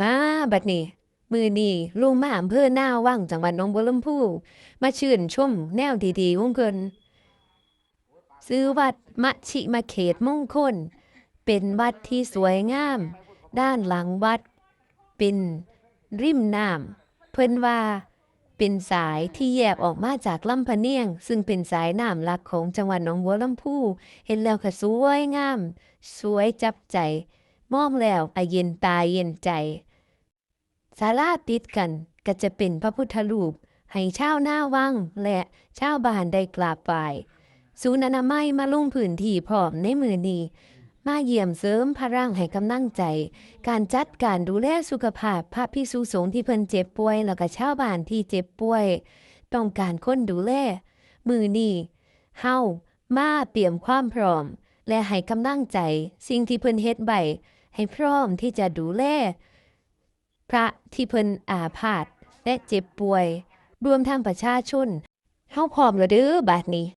มาบัดนี้มือนี้ลุงมาอำเภอหน้าว่างจังหวัดหนองบัวลำพูมาชื่นชมแนวดีๆของเพิ่นซื้อวัดมะชิมาเขตมงคล เป็นวัดที่สวยงาม ด้านหลังวัด เป็นริมน้ำเพิ่นว่า เป็นสายที่แยกออกมาจากลำพะเนียง ซึ่งเป็นสายน้ำหลักของจังหวัดหนองบัวลำพูเห็นแล้วก็สวยงาม สวยจับใจ มองแล้วอะเย็นตาเย็นใจศาลาติดกันก็จะเป็นพระพุทธรูป ให้ชาวหน้าวังและชาวบ้านได้กราบไหว้ศูนย์อนามัยมาลงพื้นที่พร้อมในมือนี้ มาเยี่ยมเสริมพลังให้กำลังใจ การจัดการดูแลสุขภาพพระพิสุสงฆ์ที่เพิ่นเจ็บป่วย แล้วก็ชาวบ้านที่เจ็บป่วย ต้องการคนดูแล มือนี้เฮามาเตรียมความพร้อม และให้กำลังใจ สิ่งที่เพิ่นเฮ็ดไว้ ให้พร้อมที่จะดูแลพระที่เพิ่นอาพาธและเจ็บป่วย รวมทั้งประชาชนเฮาพร้อมแล้วเด้อบัดนี้